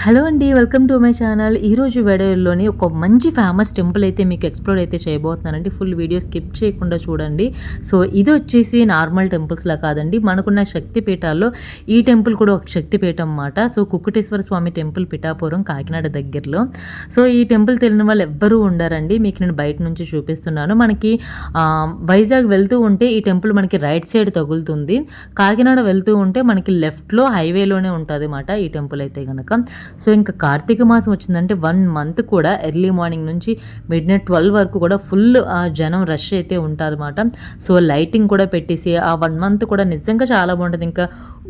Hello అండి welcome to my channel. ఈరోజు వీడియోలోని ఒక మంచి ఫేమస్ టెంపుల్ అయితే మీకు ఎక్స్ప్లోర్ అయితే చేయబోతున్నానండి. ఫుల్ వీడియో స్కిప్ చేయకుండా చూడండి. సో ఇది వచ్చేసి నార్మల్ టెంపుల్స్లా కాదండి. మనకున్న శక్తిపీఠాల్లో ఈ టెంపుల్ కూడా ఒక శక్తిపీఠం అన్నమాట. సో కుక్కుటేశ్వర స్వామి టెంపుల్ పిఠాపురం కాకినాడ దగ్గరలో. సో ఈ టెంపుల్ తెలియని వాళ్ళు ఎవ్వరూ ఉండారండి. మీకు నేను బయట నుంచి చూపిస్తున్నాను. మనకి వైజాగ్ వెళ్తూ ఉంటే ఈ టెంపుల్ మనకి రైట్ సైడ్ తగులుతుంది. కాకినాడ వెళ్తూ ఉంటే మనకి లెఫ్ట్లో హైవేలోనే ఉంటుంది అన్నమాట ఈ టెంపుల్ అయితే కనుక సో ఇంకా కార్తీక మాసం వచ్చిందంటే వన్ మంత్ కూడా ఎర్లీ మార్నింగ్ నుంచి మిడ్ నైట్ ట్వెల్వ్ వరకు కూడా ఫుల్ జనం రష్ అయితే ఉంటారన్నమాట. సో లైటింగ్ కూడా పెట్టేసి ఆ వన్ మంత్ కూడా నిజంగా చాలా బాగుంటుంది. ఇంకా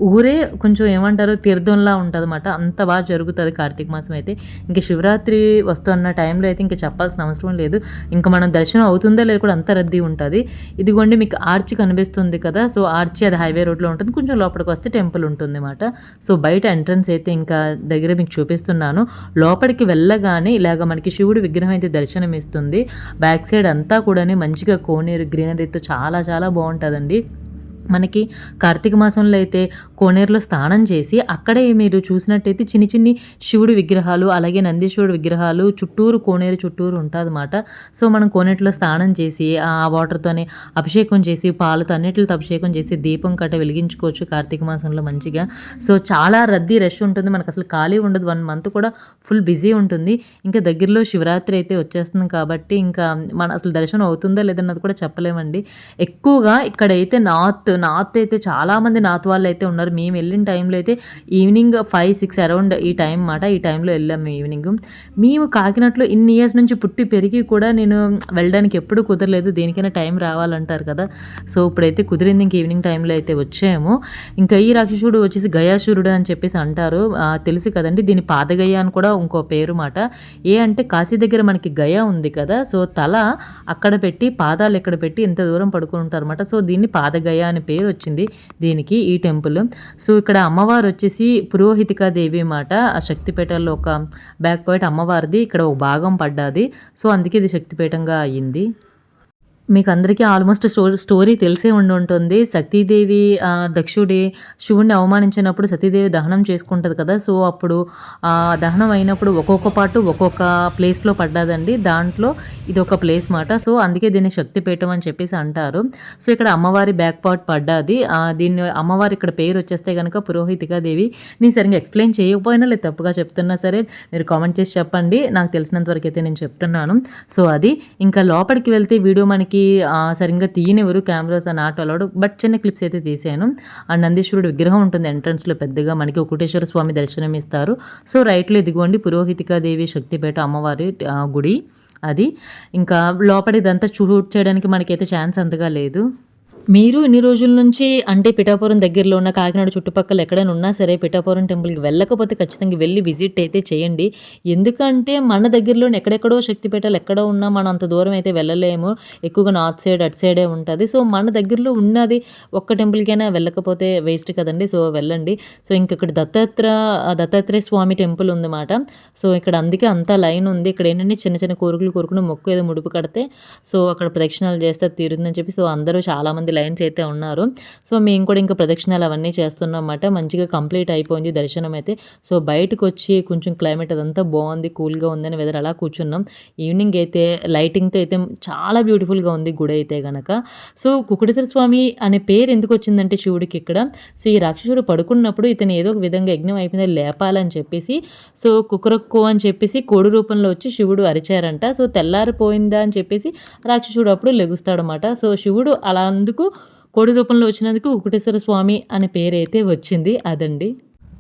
ఊరే కొంచెం ఏమంటారు తీర్థంలా ఉంటుంది అనమాట అంత బాగా జరుగుతుంది కార్తీక మాసం అయితే. ఇంకా శివరాత్రి వస్తున్న టైంలో అయితే ఇంకా చెప్పాల్సిన అవసరం లేదు. ఇంకా మనం దర్శనం అవుతుందో లేదో కూడా అంత రద్దీ ఉంటుంది. ఇదిగోండి మీకు ఆర్చి కనిపిస్తుంది కదా సో ఆర్చి అది హైవే రోడ్లో ఉంటుంది. కొంచెం లోపలికి వస్తే టెంపుల్ ఉంటుంది అన్నమాట సో బయట ఎంట్రన్స్ అయితే ఇంకా దగ్గర మీకు చూపిస్తున్నాను. లోపలికి వెళ్ళగానే ఇలాగ మనకి శివుడు విగ్రహం అయితే దర్శనం ఇస్తుంది బ్యాక్ సైడ్ అంతా కూడా మంచిగా కోనేరు గ్రీనరీతో చాలా చాలా బాగుంటుందండి. మనకి కార్తీక మాసంలో అయితే కోనేరులో స్నానం చేసి అక్కడే మీరు చూసినట్టయితే చిన్ని చిన్ని శివుడి విగ్రహాలు అలాగే నందీశ్వరుడు విగ్రహాలు చుట్టూరు కోనేరు చుట్టూరు ఉంటుందన్నమాట. సో మనం కోనేటిలో స్నానం చేసి ఆ వాటర్తోనే అభిషేకం చేసి పాలతో అన్నిటితో అభిషేకం చేసి దీపం కట్ట వెలిగించుకోవచ్చు కార్తీక మాసంలో మంచిగా. సో చాలా రద్దీ రష్ ఉంటుంది. మనకు అసలు ఖాళీ ఉండదు. వన్ మంత్ కూడా ఫుల్ బిజీ ఉంటుంది. ఇంకా దగ్గరలో శివరాత్రి అయితే వచ్చేస్తుంది కాబట్టి ఇంకా మన అసలు దర్శనం అవుతుందా లేదన్నది కూడా చెప్పలేమండి. ఎక్కువగా ఇక్కడైతే నార్త్ నార్త్ అయితే చాలామంది నార్త్ వాళ్ళు అయితే ఉన్నారు. మేము వెళ్ళిన టైంలో అయితే ఈవినింగ్ ఫైవ్ సిక్స్ అరౌండ్ ఈ టైం మాట ఈ టైంలో వెళ్ళాం ఈవినింగ్. మేము కాకినాడలో ఇన్ని ఇయర్స్ నుంచి పుట్టి పెరిగి కూడా నేను వెళ్ళడానికి ఎప్పుడు కుదరలేదు. దేనికైనా టైం రావాలంటారు కదా. సో ఇప్పుడైతే కుదిరింది ఇంక ఈవినింగ్ టైంలో అయితే వచ్చాము. ఇంకా ఈ రాక్షసుడు వచ్చేసి గయాసురుడు అని చెప్పేసి అంటారు. తెలుసు కదండి. దీని పాదగయ అని కూడా ఇంకో పేరు మాట. ఏ అంటే కాశీ దగ్గర మనకి గయ ఉంది కదా. సో తల అక్కడ పెట్టి పాదాలు ఇక్కడ పెట్టి ఇంత దూరం పడుకుని ఉంటారు అనమాట సో దీన్ని పాదగయ అని పేరు వచ్చింది దీనికి ఈ టెంపుల్. సో ఇక్కడ అమ్మవారు వచ్చేసి పురోహితికా దేవి మాట ఆ శక్తిపీఠంలో ఒక బ్యాక్ పాయింట్ అమ్మవారిది ఇక్కడ ఒక భాగం పడ్డాది. సో అందుకే ఇది శక్తిపీఠంగా అయ్యింది మీకు అందరికీ ఆల్మోస్ట్ స్టోరీ స్టోరీ తెలిసే ఉండి ఉంటుంది సతీదేవి దక్షుడి శివుణ్ణి అవమానించినప్పుడు సతీదేవి దహనం చేసుకుంటుంది కదా. సో అప్పుడు దహనం అయినప్పుడు ఒక్కొక్క పాటు ఒక్కొక్క ప్లేస్లో పడ్డదండి. దాంట్లో ఇది ఒక ప్లేస్ మాట. సో అందుకే దీన్ని శక్తిపీఠం అని చెప్పేసి అంటారు. సో ఇక్కడ అమ్మవారి బ్యాక్ పార్ట్ పడ్డాది. దీన్ని అమ్మవారి ఇక్కడ పేరు వచ్చేస్తే కనుక పురోహితికా దేవి నేను సరిగ్గా ఎక్స్ప్లెయిన్ చేయకపోయినా లేదు తప్పుగా చెప్తున్నా సరే మీరు కామెంట్ చేసి చెప్పండి. నాకు తెలిసినంత వరకు అయితే నేను చెప్తున్నాను. సో అది. ఇంకా లోపలికి వెళ్తే వీడియో మనకి మనకి సరిగ్గా తీయనివ్వరు కెమెరాస్ అని ఆటో అలౌడ్ బట్ చిన్న క్లిప్స్ అయితే తీసాను. ఆ నందీశ్వరుడు విగ్రహం ఉంటుంది ఎంట్రన్స్లో పెద్దగా. మనకి ఒకటేశ్వర స్వామి దర్శనం ఇస్తారు సో రైట్లో ఇదిగోండి పురోహితికా దేవి శక్తిపేట అమ్మవారి గుడి. అది. ఇంకా లోపల ఇదంతా షూట్ చేయడానికి మనకైతే ఛాన్స్ అంతగా లేదు. మీరు ఇన్ని రోజుల నుంచి అంటే పిఠాపురం దగ్గరలో ఉన్న కాకినాడ చుట్టుపక్కల ఎక్కడైనా ఉన్నా సరే పిఠాపురం టెంపుల్కి వెళ్ళకపోతే ఖచ్చితంగా వెళ్ళి విజిట్ అయితే చేయండి. ఎందుకంటే మన దగ్గరలోనే ఎక్కడెక్కడో శక్తిపీఠాలు ఎక్కడో ఉన్నా మనం అంత దూరం అయితే వెళ్ళలేము. ఎక్కువగా నార్త్ సైడ్ అటు సైడే ఉంటుంది. సో మన దగ్గరలో ఉన్నది ఒక్క టెంపుల్కైనా వెళ్ళకపోతే వేస్ట్ కదండి. సో వెళ్ళండి. సో ఇంక ఇక్కడ దత్తాత్ర దత్తాత్రేయ స్వామి టెంపుల్ ఉందన్నమాట. సో ఇక్కడ అందుకే అంతా లైన్ ఉంది. ఇక్కడ ఏంటంటే చిన్న చిన్న కోరికలు కోరుకుని మొక్కు ఏదో ముడుపు కడితే సో అక్కడ ప్రదక్షిణాలు చేస్తే తీరుందని చెప్పి సో అందరూ చాలామంది లైన్స్ అయితే ఉన్నారు. సో మేము కూడా ఇంకా ప్రదక్షిణాలు అవన్నీ చేస్తున్నాం అన్నమాట. మంచిగా కంప్లీట్ అయిపోయింది దర్శనం అయితే. సో బయటకు వచ్చి కొంచెం క్లైమేట్ అదంతా బాగుంది కూల్గా ఉందని వెదర్ అలా కూర్చున్నాం. ఈవినింగ్ అయితే లైటింగ్తో అయితే చాలా బ్యూటిఫుల్గా ఉంది గుడి అయితే గనక. సో కుకుటేశ్వర స్వామి అనే పేరు ఎందుకు వచ్చిందంటే శివుడికి ఇక్కడ? సో ఈ రాక్షసుడు పడుకున్నప్పుడు ఇతను ఏదో ఒక విధంగా యజ్ఞం అయిపోయింది లేపాలని చెప్పేసి సో కుకరక్కో అని చెప్పేసి కోడి రూపంలో వచ్చి శివుడు అరిచారంట. సో తెల్లారిపోయిందా అని చెప్పేసి రాక్షసుడు అప్పుడు లెగుస్తాడనమాట సో శివుడు అలా అందుకు కోడి రూపంలో వచ్చినందుకు కుకుటేశ్వర స్వామి అనే పేరు అయితే వచ్చింది అదండి.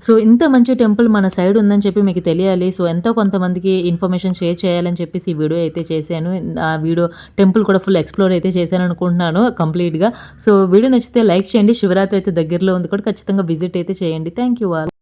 సో ఇంత మంచి టెంపుల్ మన సైడ్ ఉందని చెప్పి మీకు తెలియాలి. సో ఎంతో కొంతమందికి ఇన్ఫర్మేషన్ షేర్ చేయాలని చెప్పేసి ఈ వీడియో అయితే చేశాను. ఆ వీడియో టెంపుల్ కూడా ఫుల్ ఎక్స్ప్లోర్ అయితే చేశాను అనుకుంటున్నాను కంప్లీట్గా. సో వీడియో నచ్చితే లైక్ చేయండి. శివరాత్రి అయితే దగ్గరలో ఉంది కూడా. ఖచ్చితంగా విజిట్ అయితే చేయండి. Thank you all.